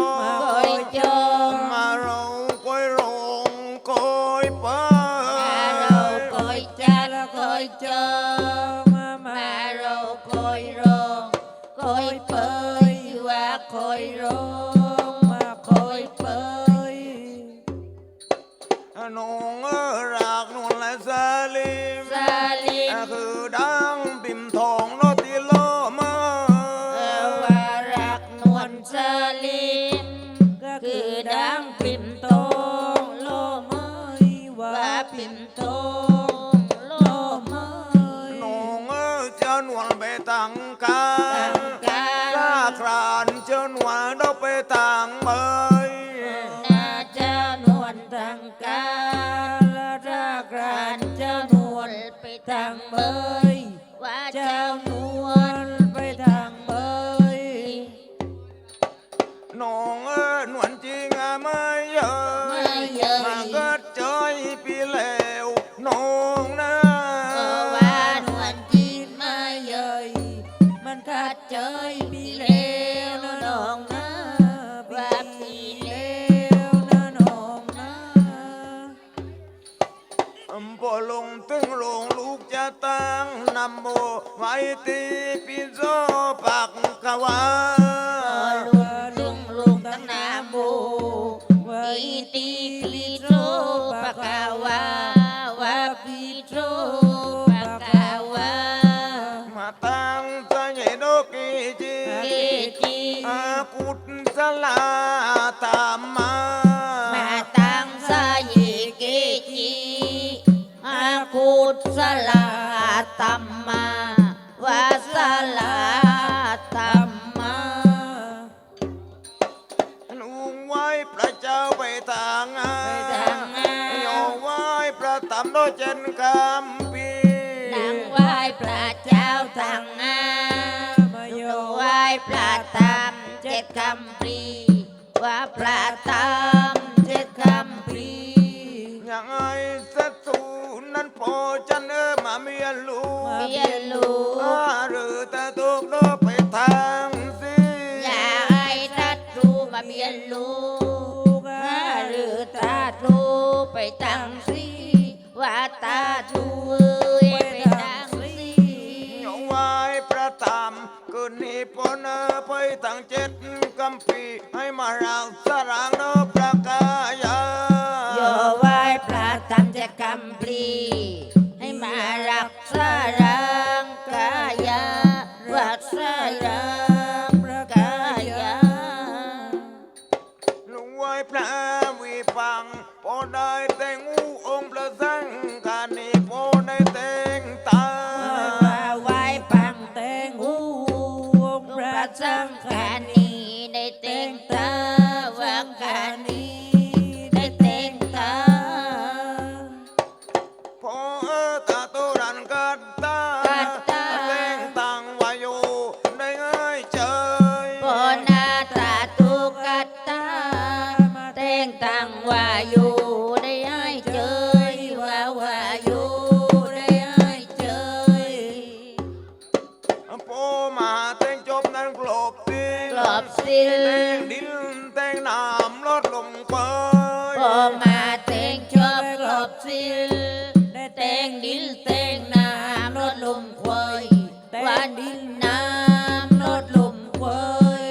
อยจอคอยจองมาเรง นเจ้านวลเราไปต่างเบยนาเจ้านวลทางการและรากรานเจ้านวลไปทางเบยว่าเจ้า ตีปิโซปักกะวาลุงลุงลุงตั้งนาโบอีตีปีโตปากาวาว่าปีโตปากาวามาตั้งใจโนกิจิเกจีอากุศสลาตามมามา คำปีนางไหว้พระเจ้าทางงามมาโยโยไหว้พระธรรมเจ็ดคำปรีว่าพระธรรมเจ็ดคำปรียังไงสัตสูนั้นพอจะเนอมาเมียนลูกเมียนลูกอาหรือแต่ตุกโดไปทางสิอย่าให้ทัดรูมาเมียนลูกถ้าหรือตาทูไปตั้งสี ว่าตาทูเอ้ยไปตั้งสียงไหว้พระธรรมคืนนี้ปนเนอไปตั้งเจ็ดกำปีให้มารักสรางโนประกายาโยไหว้พระธรรมเจ็ดคำปรีให้มารักษาร่ สัสังงฆฆานีได้เต็งตาวังฆานีได้เต็งตาพอเออตาตุรันกัดตากัดตาแต่งตังวาอยุได้เงยเจยปอนาตาตุกัตตาแต่งตั้งว่าอยู่ แต่งดินแต่งน้ำลดลงไปพอมาแต่งชอบกรอบสิลได้แต่งดินแต่งน้ำลดลมควายว่าดินน้ำลดลมควาย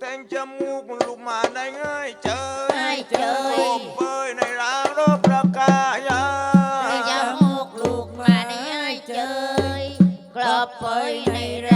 แต่งจมูกลูกมาได้เงยเจยให้เจยลบเปยในรางรบประกายาให้จมูกลูกมาได้ให้เจยกรอบเปยในราง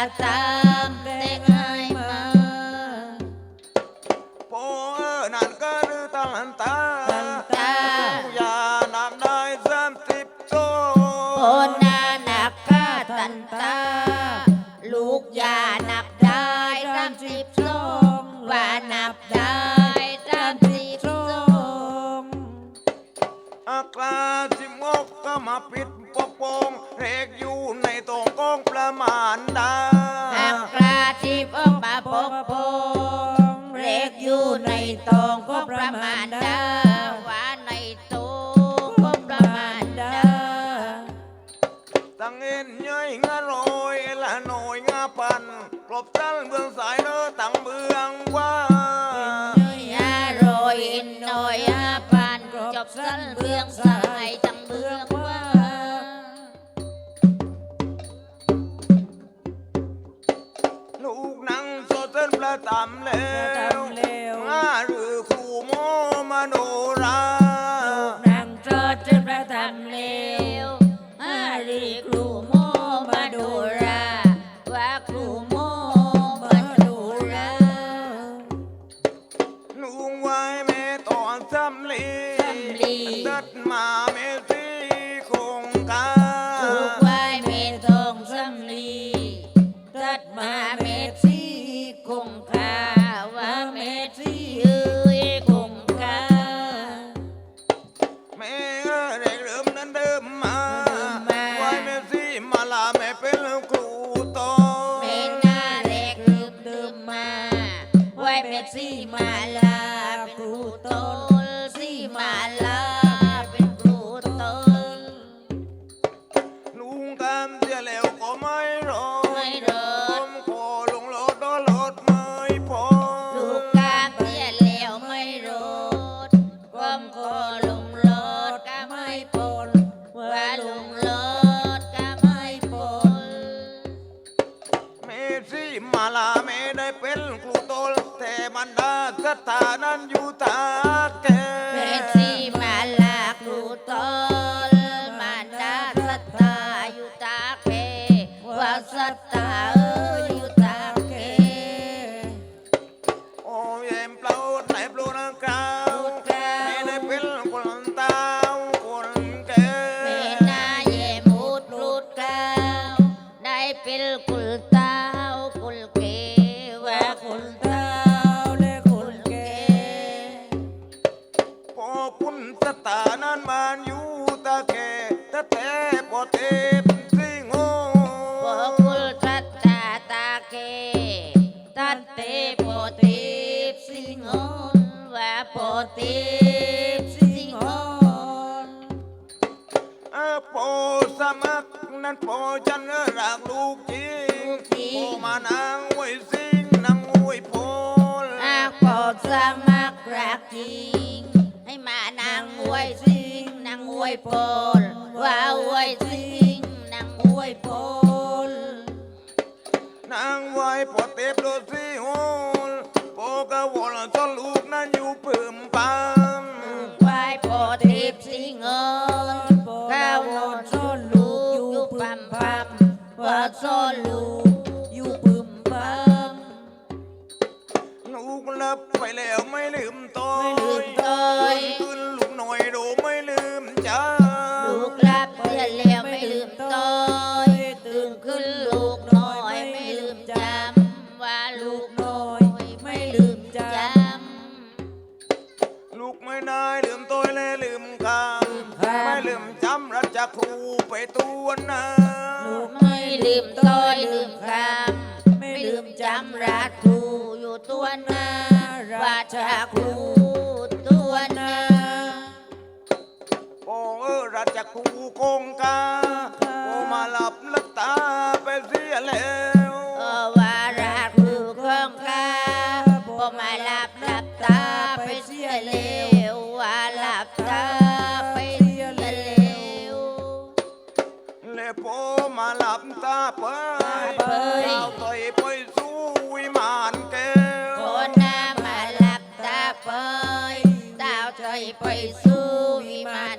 าพระธรรมแต่ง่ายมาโปเออนั่นก็รือตาลันตาตันตาอย่านำได้สามสิบโตโอนานักกาตันตา ลูกยานับได้สามสิบสองว่านับได้สามสิบสองอากลาสิมกก็มาปิดปกปงเรกอยู่ใน มาณดาอักราที่ออกมาปกปองเรกอยู่ในตองก็ประมาณดาว่าในตองก็ประมาณดาตั้งเงินย่อยงาลอยละหน่อยงาปันกลบจันเบืองสายเนอตั้งเบืองว่าอร่อยหน่อยอาปานจบสั้นเบืองสายตั้งเบือง ตำแล้ประวตำแล้ว ตาสถานั้นอยู่ตา ว่าโปติปสิงหนอาโปสมัครนั้นโปจันรักลูกจริง โปมานางไว้สิงนางไว้โพลอามัครรักจริงให้มานางอวยสิงนางอวยโปลว่าอวยสิงนางอวยโปลนางไว้พอเทพโดสิโหล โปกะวอลจนลูกนั้นอยู่ปึมปัมไหวโปติปสิงหนก้าววนโซนลูกอยู่ปั๊มปั๊มว่าโซนลูกอยู่ปึมปั๊มลูกลับไปแล้วไม่ลืมตัวไม่ลืมตัวขึ้นลูกหน่อยดูไม่ลืมจ้าลูกรับเพื่อนแล้วไม่ลืมต้อ ครูไปตัวนาำลูกไม่ลืมต้อยลืมคำไม่ลืมจำรักครูอยู่ตัวนาราชาครูตัวนาโอ้เอราชครูโกงกาโอมาหลับลับตาไปเสียแล้วเออว่าราชคือของข้าบ่มาหลับหลับตาไปเสียเร็วว่าหลับตา เลโปมาหลับตาไปเปิดดาวต่อยไปสู้วิมานแก้วคนหน้ามาหลับตาไปดาวใจไปสู้วิมาน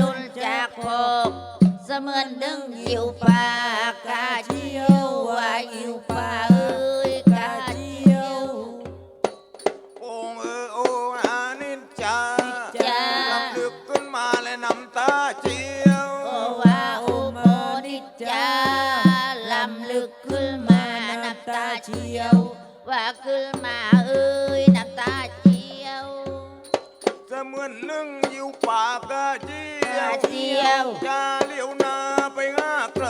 พอหลับตาเสียเร็วเสมือนเกลมาลุลจากปกว่ามาลุลไปจากปกโปงเออโองอานิจจาจ้าดึกขึ้นมาแล้วน้ำตาตกโอว่าอุอานิจจาลูกลำลึกขึ้นมาน้ำตาตกว่าขึ้นมาน้ำตาตกเสมือนแก้วมาล้นนั้นไปจากปกเสมือนนึ่งหิวปากกาเจียวแก้วมาลุนจากพกเสมือนดึงหิวปากกาเจียวว่าหิวปาเอ้ยกาเจียวโองเออโองอานิจจาจ้าลำลึกขึ้นมาและน้ำตาเจียวโอว่าอุโมนิจจาลำลึกขึ้นมาน้ำตาเจียว ว่าขึ้นมาเอ้ยน้ำตาเจียวเสมือนนึ่งหิวปากกาเจียกาวเจียวจะเลี้ยวหน้าไปงากเล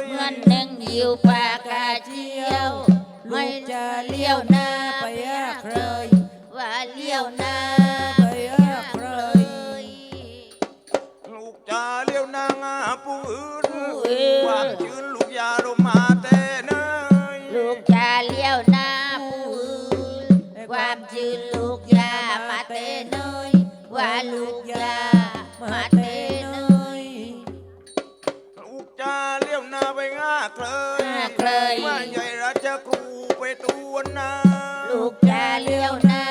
ยเงินหนึ่งหิวปากกาเจียวไม่จะเลี้ยวหน้าไปอักเลยว่าเลี้ยวหน้าไปอักเลยลูกจะเลี้ยวหน้างาผู้อื่นผู้อื่นความชื้นลูกยาลงมาแต่เนยลูกจะเลี้ยวหน้าผู้อื่นความจืดลูกยามาเตเนยว่าลูกยามาากเลยงากเลย ว่าใหญ่ราชครูไปตัวนาลูกจะเลี้ยวหน้า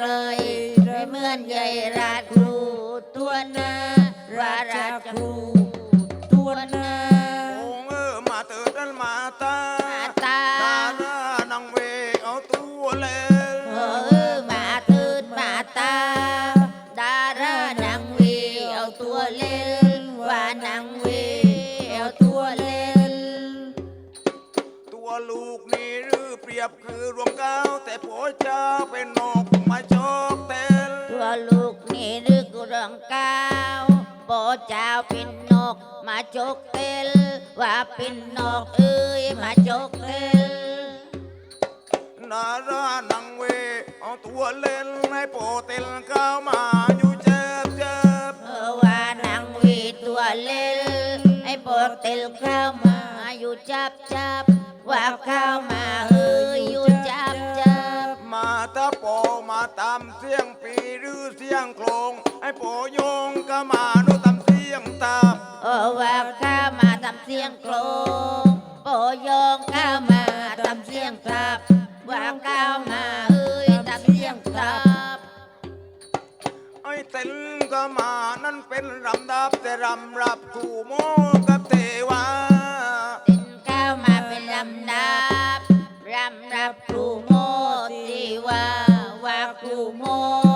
เลยไม่เหมือนใหญ่ราชครู ตัวหน้าราชครู ตัวหน้า คือรวงเก้าแต่ผัวเจ้าเป็นนกมาชอกเต้นตัวลูกนี่นึกเรื่องก้าวโปเจ้าเป็นนกมาจกเต้นว่าเป็นนกเอ้ยมาจกเต้นนารานังเวเอาตัวเล่นให้โปเต้นก้าวมาอยู่เจ็บเจ็บเออว่านางวีตัวเล่นให้โปเต้นเข้ามาอยู่จับจับว่าเข้ามาเอ้ยอยู่ จับจับมาตาโปมาตามเสียงปีหรือเสียงโคลงให้โปโยงก็มาโนตามเสียงตามโอ้ว่าข้ามาทำเสียงโคลงโปโยงข้ามาทำเสียงตับว่าข้ามาเอ้ยทำเสียงตับไอ้เต้นก็มานั่นเป็นรำดับแต่รำรับกูโมกับเทวา ว่า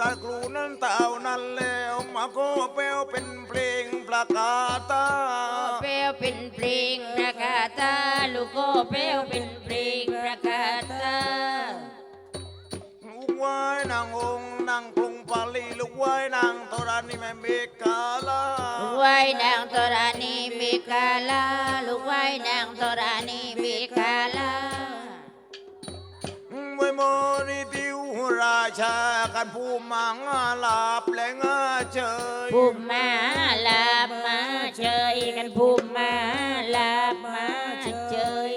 กาศรักครูนั้นเต่านั้นแล้วมาโคเปลวเป็นเพลงประกาศตาเปลวเป็นเพลงประกาศตาลูกโกเปลวเป็นเพลงประกาศตาลูกไว้นางองค์นางกรุงปาลีลูกไว้นางตรานีแม่เมกาลาลูกไว้นางตรานีมีกาลาลูกไว้นางตรานีมีกาลาไว้โมนิติว ราชากันผู้มังลาบแหลงเฉยภูมิมาลาบมาเชยกันภูมิมาลาบมาเชย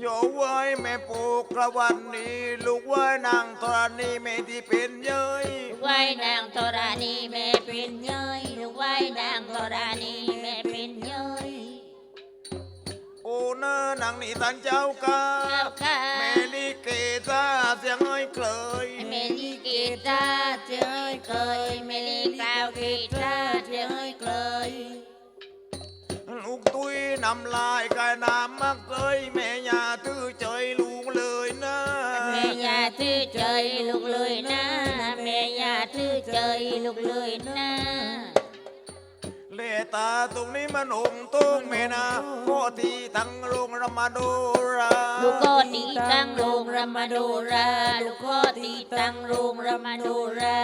โยไว้แม่ปลูกกระวันนี้ลูกไว้นางตรานีแม่ที่เป็นเย้ยลูกไว้นางตรานีแม่เป็นเย้ยลูกไว้นางตรานีแม่เป็นเย้ยโอ้เนอนางนี่ตันเจ้ากาเจ้าค่ะแม่ นี่เกตาเสียงเอ้ยเคยเมลีกีตาร์เจยเคยเมลีกาวกีตาร์เจยเคยลูกตุ้ยนำลายกายน้ำมักเอ้ยแม่ยาตื้อใจลูกเลยนะแม่ยาทื่อเจยลูกเลยนะแม่ยาทื่อเจยลูกเลยนะเล ตาตรงนี้มันองค์ตุ้งแม่นาโคทีทั้งโรงรมาดูราลูกก็ตีตั้งโรงรามาดูราลูกก็ตีตั้งโรงรามาดูรา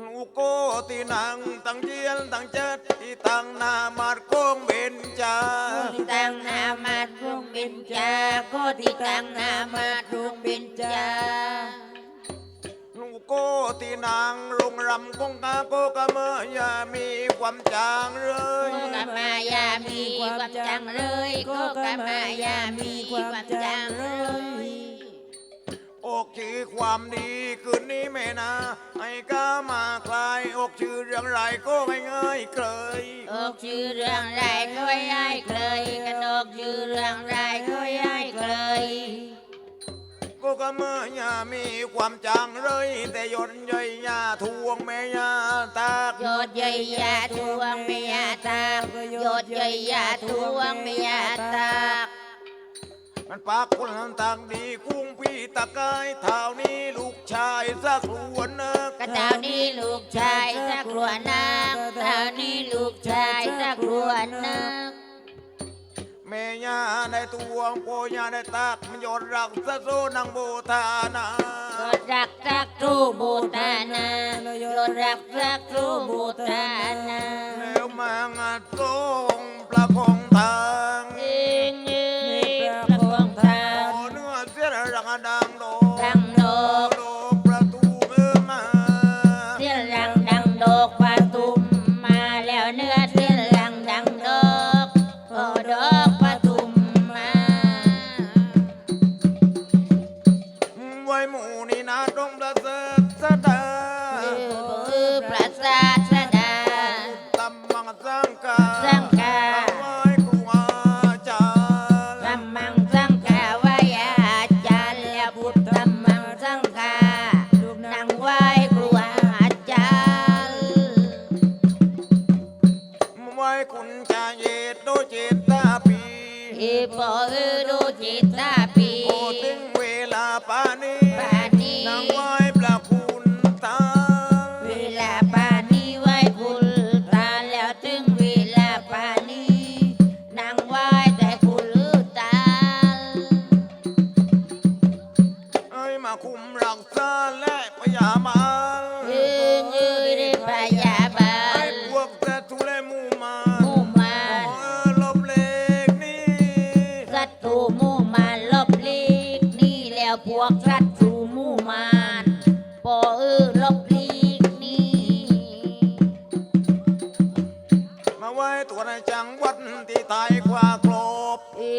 ลูกโกตีนังตั้งเจียนตั้งเจ็ดที่ตั้งหนามาดโกงเบนจาตีตั้งนามาดรุงเบญจาก็ตีตั้งนามาดรุงเบญจาลูก โกตีนางลงรำกงกาโกกะเมยามีความจางเลยโกกามายามีความจังเลยโกกามายามีความจังเลยอกชื่อความดีคืนนี้แม่นาให้ก้ามาคลายอกชื่อเรื่องไรก็ง่ายๆเคยอกชื่อเรื่องไรก็ย้ายเคยกันอกชื่อเรื่องไรก็ย้ายเคย ก็กะเมยามีความจางเลย แต่ยนใหญ่ยาทวงแม่ยาตากโยดใหญ่ยาทวงไม่ยาตากโยดใหญ่ยาทวงไม่ยาตากมันปากคนนั้นต่างดีกุ้งพี่ตะกายเท่านี้ลูกชายสักหลวนเนกกระเต่านี้ลูกชายสักครัวนางเต่านี้ลูกชายสักครัวนาง แม่ยาได้ตวงโปยาได้ตักมันยอดรักสะโซนังโบทานาโยดรักสักครูบูตานาโยดรักสักครูบูตานาแล้วมางัดทรง ปอเอโดูจิตตาป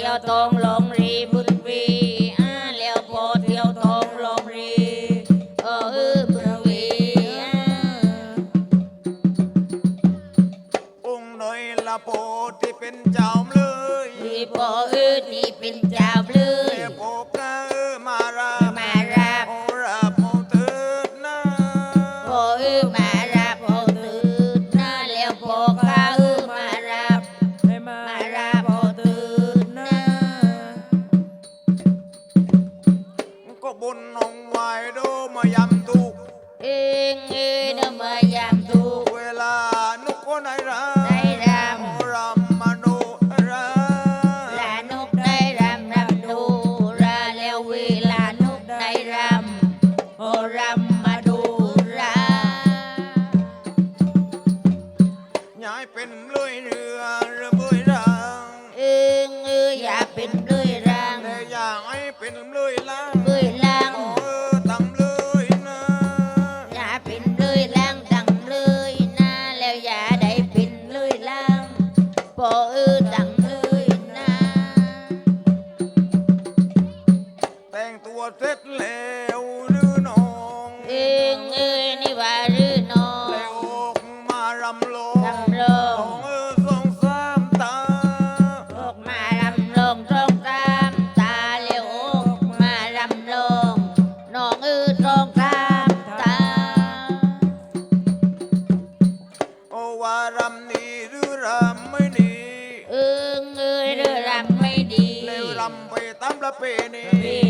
yêu tôn luôn ไปต